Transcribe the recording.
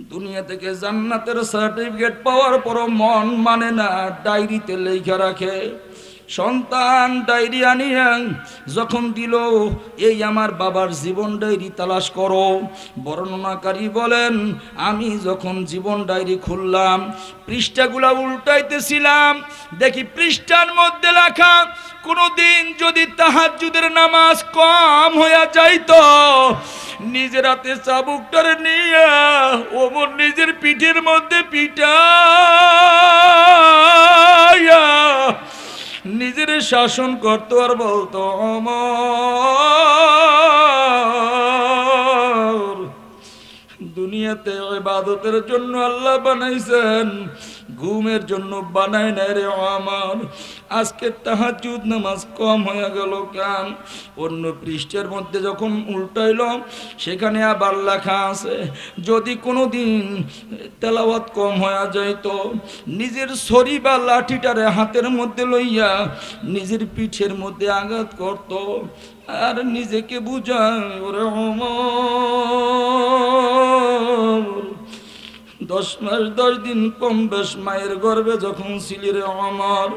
দুনিয়া থেকে জান্নাতের সার্টিফিকেট পাওয়ার পরও মন মানে না, ডায়েরিতে লেখা রাখে। সন্তান ডায়েরি আনিয়া যখন দিল, এই আমার বাবার জীবন ডায়েরি তালাশ করো। বর্ণনাকারী বলেন, আমি যখন জীবন ডায়েরি খুললাম, পৃষ্ঠাগুলা উল্টাইতেছিলাম। দেখি পৃষ্ঠার মধ্যে লেখা, কোনোদিন যদি তাহাজ্জুদের নামাজ কম হইয়া যাইতো, নিজের হাতে চাবুকটারে নিয়ে ওমর নিজের পিঠের মধ্যে পিঠা নিজের শাসন করতো আর বলতো অমর দুনিয়াতে ইবাদতের জন্য আল্লাহ বানাইছেন, ঘুমের জন্য বানাই নাই রে আমার। আজকে তাহাজুদ নামাজ কম হয়ে গেল কেন? অন্য পৃষ্ঠের মধ্যে যখন উল্টাইল, সেখানে আবার লেখা আছে, যদি কোনো দিন তেলাওয়াত কম হয়ে যাইতো, নিজের ছড়ি বা লাঠিটারে হাতের মধ্যে লইয়া নিজের পিঠের মধ্যে আঘাত করত, আর নিজেকে বুঝায়, ওরে অমর দশ মাস দশ দিন কম বেশ মায়ের গর্বে যখন ছিলি রে আমার।